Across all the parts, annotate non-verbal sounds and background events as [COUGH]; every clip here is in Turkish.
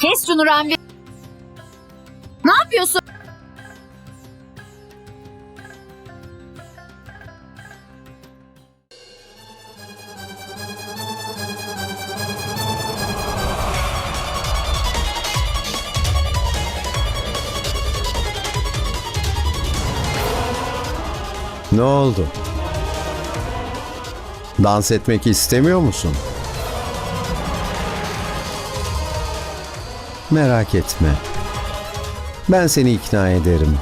Kes şunu Ranvir. Ne yapıyorsun? Ne oldu? Dans etmek istemiyor musun? Merak etme. Ben seni ikna ederim.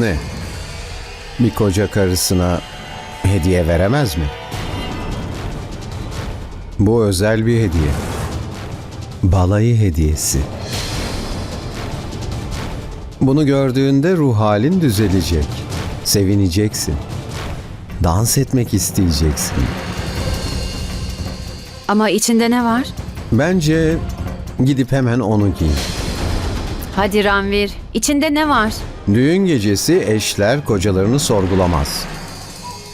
Ne? Bir koca karısına hediye veremez mi? Bu özel bir hediye. Balayı hediyesi. Bunu gördüğünde ruh halin düzelecek. Sevineceksin. Dans etmek isteyeceksin. Ama içinde ne var? Bence gidip hemen onu giy. Hadi Ranvir. İçinde ne var? Düğün gecesi eşler kocalarını sorgulamaz.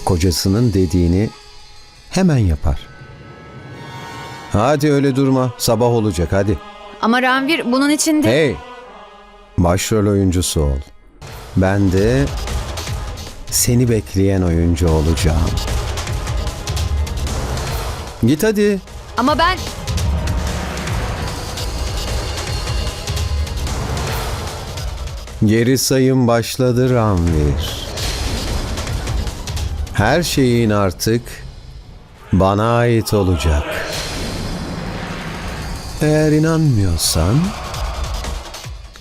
Kocasının dediğini hemen yapar. Hadi öyle durma. Sabah olacak hadi. Ama Ranvir bunun içinde... Hey! Başrol oyuncusu ol. Ben de seni bekleyen oyuncu olacağım. Git hadi. Ama ben... Geri sayım başladı Ranvir. Her şeyin artık bana ait olacak. Eğer inanmıyorsan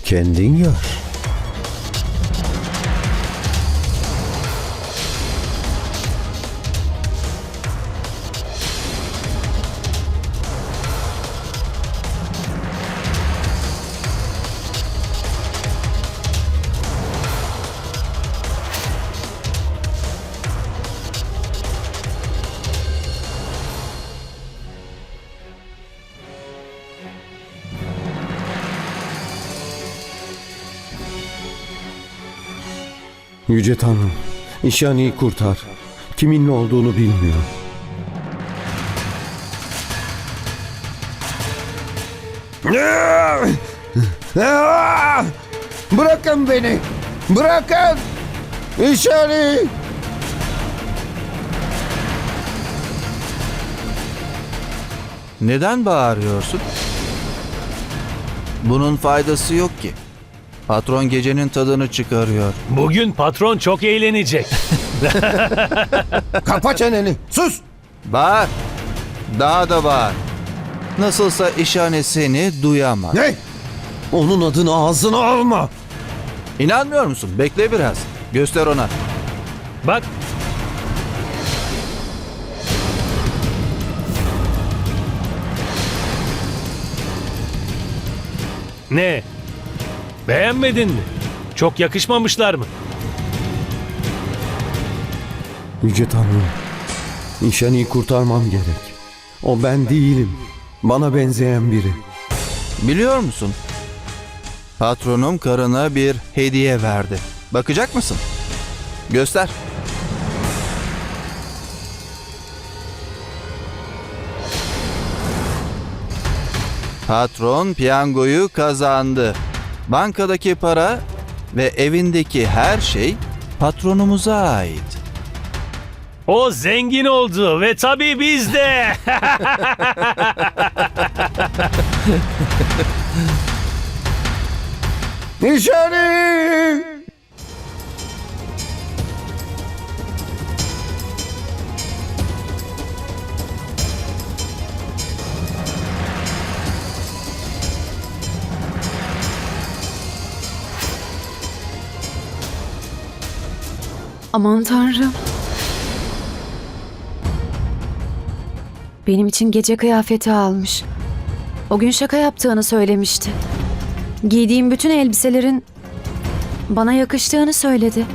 kendin gör. Yüce Tanrım, İşani'yi kurtar. Kiminle olduğunu bilmiyor. Bırakın beni! Bırakın! İşani! Neden bağırıyorsun? Bunun faydası yok ki. Patron gecenin tadını çıkarıyor. Bugün patron çok eğlenecek. Kapa çeneni! Sus! Bağır. Daha da bağır. Nasılsa işhane seni duyamaz. Ne? Onun adını ağzına alma! İnanmıyor musun? Bekle biraz. Göster ona. Bak. Ne? Beğenmedin mi? Çok yakışmamışlar mı? Yüce Tanrım, İşani'yi kurtarmam gerek. O ben değilim. Bana benzeyen biri. Biliyor musun? Patronum karına bir hediye verdi. Bakacak mısın? Göster. Patron piyangoyu kazandı. Bankadaki para ve evindeki her şey patronumuza ait. O zengin oldu ve tabii biz de. [LAUGHS] İşani! Aman tanrım. Benim için gece kıyafeti almış. O gün şaka yaptığını söylemişti. Giydiğim bütün elbiselerin bana yakıştığını söyledi.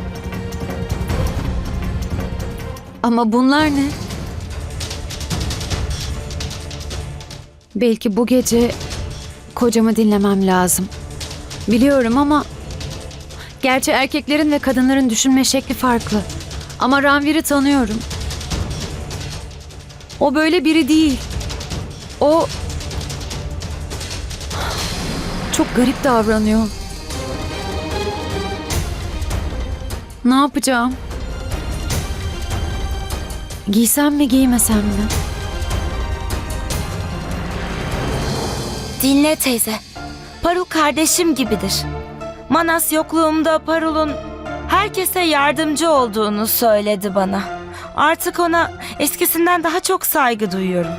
Ama bunlar ne? Belki bu gece kocamı dinlemem lazım. Biliyorum ama gerçi erkeklerin ve kadınların düşünme şekli farklı. Ama Ranvir'i tanıyorum. O böyle biri değil. O çok garip davranıyor. Ne yapacağım? Giysem mi giymesem mi? Dinle teyze. Parul kardeşim gibidir. Manas yokluğumda Parul'un herkese yardımcı olduğunu söyledi bana. Artık ona eskisinden daha çok saygı duyuyorum.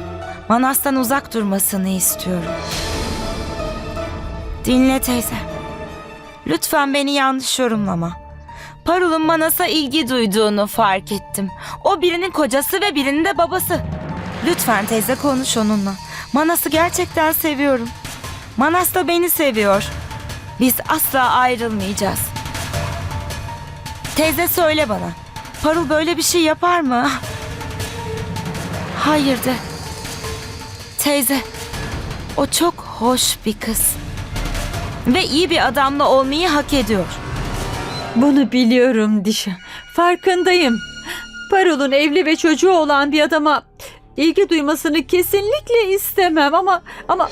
Manas'tan uzak durmasını istiyorum. Dinle teyze. Lütfen beni yanlış yorumlama. Parul'un Manas'a ilgi duyduğunu fark ettim. O birinin kocası ve birinin de babası. Lütfen teyze konuş onunla. Manas'ı gerçekten seviyorum. Manas da beni seviyor. Biz asla ayrılmayacağız. Teyze söyle bana. Parul böyle bir şey yapar mı? Hayır de. Teyze, o çok hoş bir kız. Ve iyi bir adamla olmayı hak ediyor. Bunu biliyorum Dişa. Farkındayım. Parol'un evli ve çocuğu olan bir adama ilgi duymasını kesinlikle istemem ama ama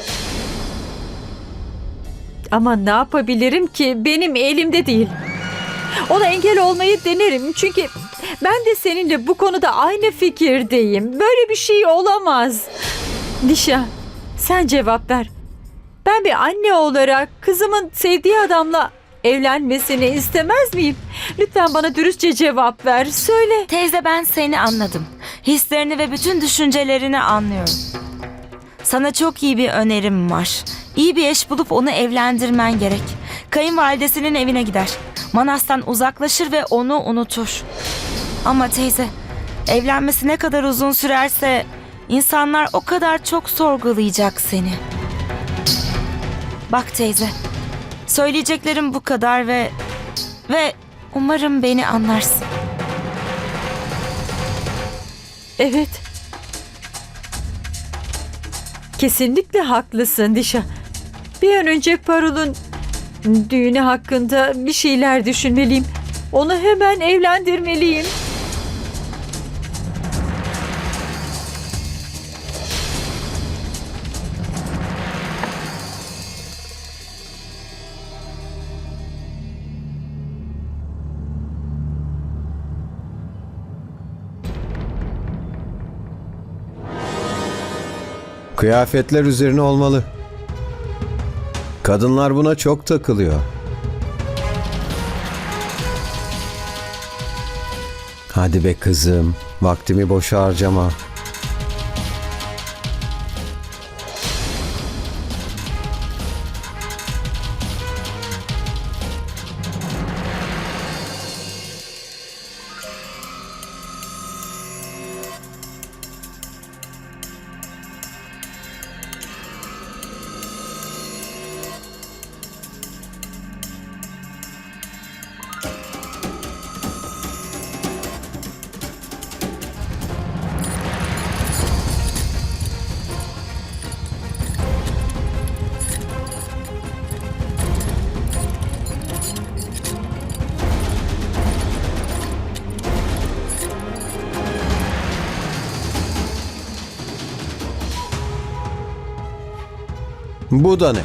ama ne yapabilirim ki benim elimde değil. Ona engel olmayı denerim çünkü ben de seninle bu konuda aynı fikirdeyim. Böyle bir şey olamaz. Dişa, sen cevap ver. Ben bir anne olarak kızımın sevdiği adamla evlenmesini istemez miyim? Lütfen bana dürüstçe cevap ver. Söyle. Teyze ben seni anladım. Hislerini ve bütün düşüncelerini anlıyorum. Sana çok iyi bir önerim var. İyi bir eş bulup onu evlendirmen gerek. Kayınvalidesinin evine gider. Manas'tan uzaklaşır ve onu unutur. Ama teyze, evlenmesi ne kadar uzun sürerse insanlar o kadar çok sorgulayacak seni. Bak teyze, söyleyeceklerim bu kadar ve ve umarım beni anlarsın. Evet. Kesinlikle haklısın Dişa. Bir an önce Parul'un düğünü hakkında bir şeyler düşünmeliyim. Onu hemen evlendirmeliyim. Kıyafetler üzerine olmalı. Kadınlar buna çok takılıyor. Hadi be kızım, vaktimi boşa harcama. Bu da ne?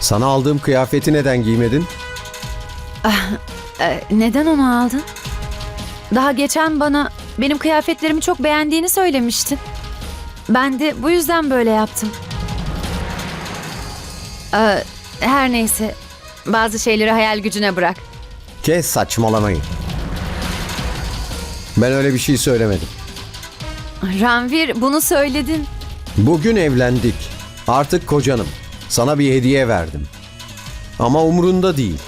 Sana aldığım kıyafeti neden giymedin? Ee, neden onu aldın? Daha geçen bana benim kıyafetlerimi çok beğendiğini söylemiştin. Ben de bu yüzden böyle yaptım. Ee, her neyse. Bazı şeyleri hayal gücüne bırak. Kes saçmalamayı. Ben öyle bir şey söylemedim. Ranvir bunu söyledin. Bugün evlendik. Artık kocanım. Sana bir hediye verdim. Ama umurunda değil.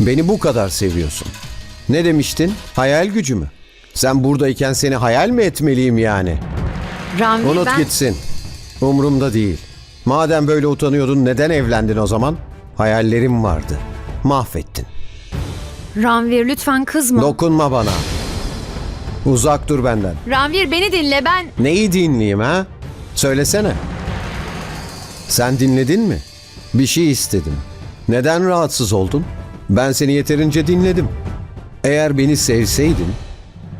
Beni bu kadar seviyorsun. Ne demiştin? Hayal gücü mü? Sen buradayken seni hayal mi etmeliyim yani? Ranvir Unut ben... gitsin. Umrumda değil. Madem böyle utanıyordun neden evlendin o zaman? Hayallerim vardı. Mahvettin. Ranvir lütfen kızma. Dokunma bana. Uzak dur benden. Ranvir beni dinle ben. Neyi dinleyeyim ha? Söylesene. Sen dinledin mi? Bir şey istedim. Neden rahatsız oldun? Ben seni yeterince dinledim. Eğer beni sevseydin,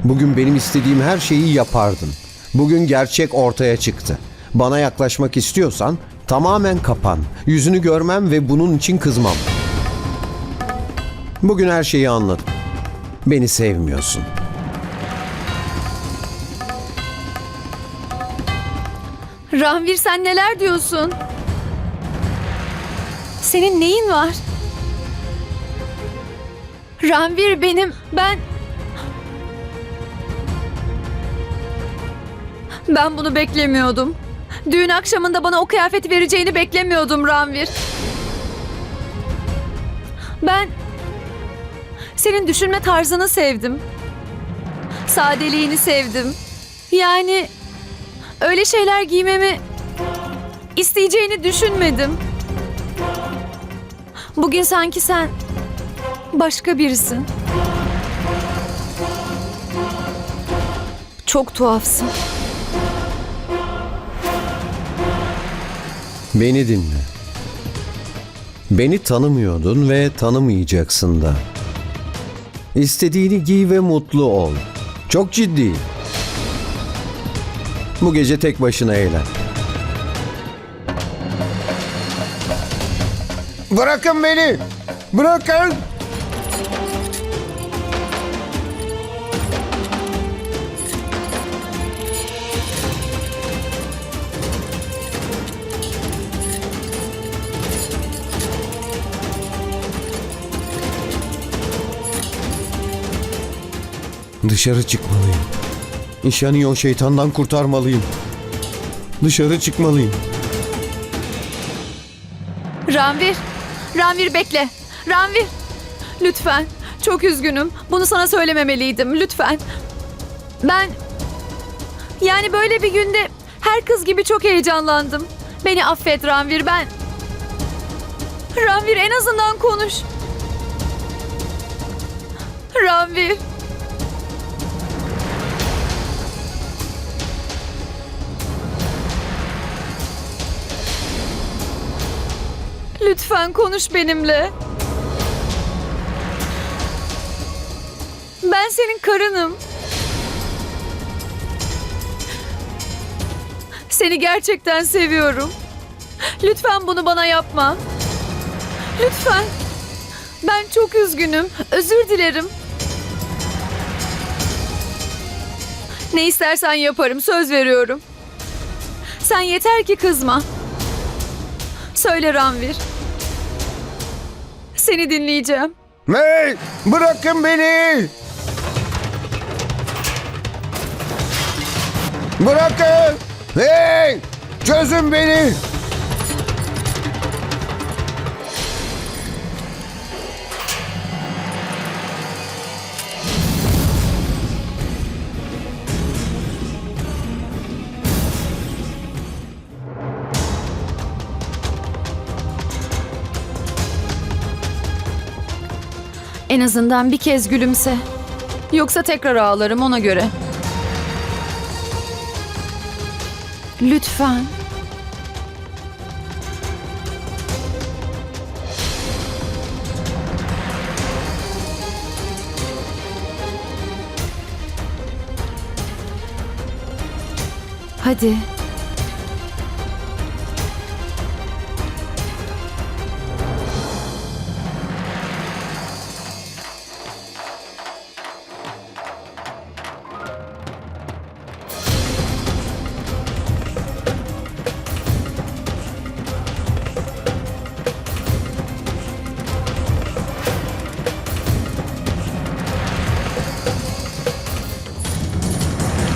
bugün benim istediğim her şeyi yapardın. Bugün gerçek ortaya çıktı. Bana yaklaşmak istiyorsan tamamen kapan. Yüzünü görmem ve bunun için kızmam. Bugün her şeyi anladım. Beni sevmiyorsun. Ranvir sen neler diyorsun? Senin neyin var? Ranvir benim ben Ben bunu beklemiyordum. Düğün akşamında bana o kıyafeti vereceğini beklemiyordum Ranvir. Ben senin düşünme tarzını sevdim. Sadeliğini sevdim. Yani öyle şeyler giymemi isteyeceğini düşünmedim. Bugün sanki sen başka birisin. Çok tuhafsın. Beni dinle. Beni tanımıyordun ve tanımayacaksın da. İstediğini giy ve mutlu ol. Çok ciddiyim. Bu gece tek başına eğlen. Bırakın beni! Bırakın! Dışarı çıkmalıyım. İşani o şeytandan kurtarmalıyım. Dışarı çıkmalıyım. Ranvir, Ranvir bekle. Ranvir, lütfen. Çok üzgünüm. Bunu sana söylememeliydim. Lütfen. Ben... Yani böyle bir günde her kız gibi çok heyecanlandım. Beni affet Ranvir ben... Ranvir en azından konuş. Ranvir. Lütfen konuş benimle. Ben senin karınım. Seni gerçekten seviyorum. Lütfen bunu bana yapma. Lütfen. Ben çok üzgünüm. Özür dilerim. Ne istersen yaparım. Söz veriyorum. Sen yeter ki kızma. Söyle Ranvir. Seni dinleyeceğim. Hey! Bırakın beni! Bırakın! Hey! Çözün beni! Azından bir kez gülümse. Yoksa tekrar ağlarım ona göre. Lütfen. Hadi.